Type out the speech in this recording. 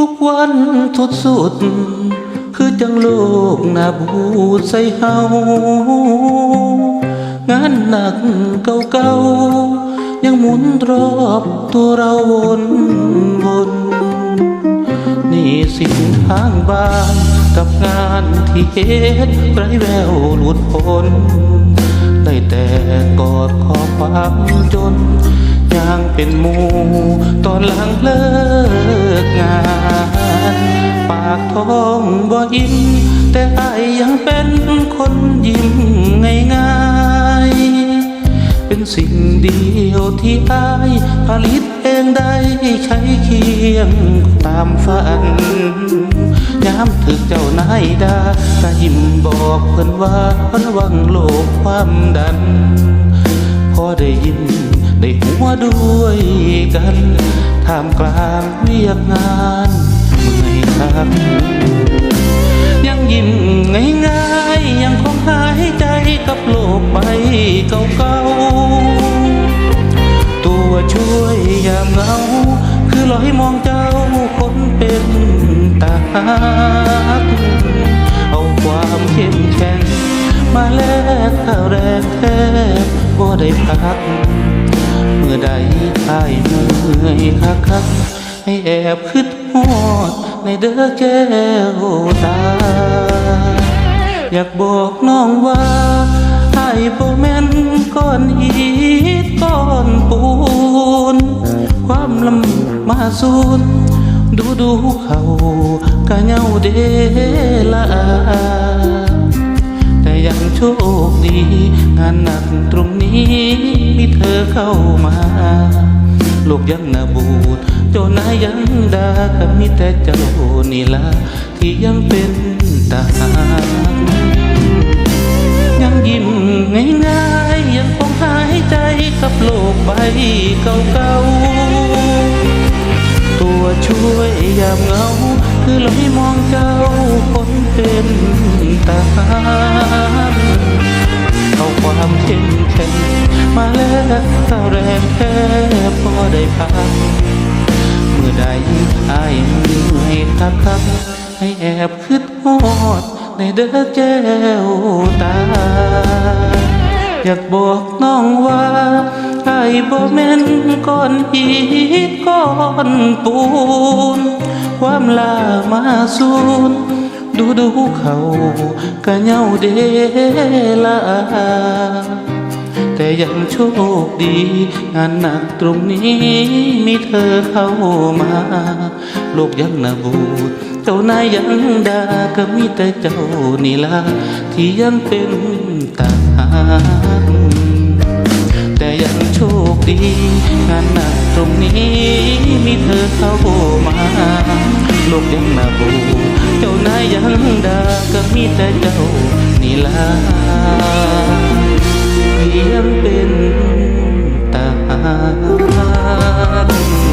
ทุกวันทุดสุด คือจังโลกนาบูดใส่เฮางานหนักเก่าๆยังหมุนรอบตัวเราวนวนนี่สิ่งทางบ้านกับงานที่เฮ็ดไรแววหลุดพ้นได้แต่กอดขอความจนยังเป็นหมูตอนหลังเลิกงาน อิ่มแต่ไอยังเป็นคนยิ้มง่ายๆ เป็นสิ่งเดียวที่ไอผลิตเองได้ใช้เคียงตามฝันยามถึกเจ้านายดาก็ยิ้มบอกเพิ่อนว่าระวังโลกความดัน พอได้ยินได้หัวด้วยกันท่ามกลางเวียกงาน ตาหักเอาความเข้มแข็งมาแลกข้าแรงแทบบ่ได้พัก เมื่อใดอายเมื่อยคักคักให้แอบคิดฮอดในเด้อแก้วตา อยากบอกน้องว่าไอ้บ่แม่นก้อนอิฐก้อนปูน ความลำมาสูน ดูดูเขากะเงาเดลาแต่ยังโชคดี งานหนักตรงนี้มีเธอเข้ามาโลกยังนาบูดเจ้านายยังดาก็มีแต่เจ้านี่ละที่ยังเป็นตาหารยังยิ้มง่ายๆยังคงหายใจกับโลกใบเก่าๆ ช่วยยามเหงา คือลอยมองเจ้าคนเป็นตาเอาความเข้มแข็งมาแลกข้าวแรงแค่พอได้พักเมื่อใดอายเหนื่อยคักคักให้แอบคิดฮอดในเด้อแก้วตา อยากบอกน้องว่าไอ้บ่แม่นก้อนอิฐก้อนปูน ความลามาสูนดูดูเขากะเหงาเดละแต่ยังโชคดี งานหนักตรงนี้มีเธอเข้ามา โลกยังนาบูด เจ้านายยังดาก็มีแต่เจ้านี่ละที่ยังเป็นตาหารแต่ยังโชคดีงานหนักตรงนี้มีเธอเข้ามาโลกยังนาบูเจ้านายยังดาก็มีแต่เจ้านี่ละเพียงเป็นตาหาร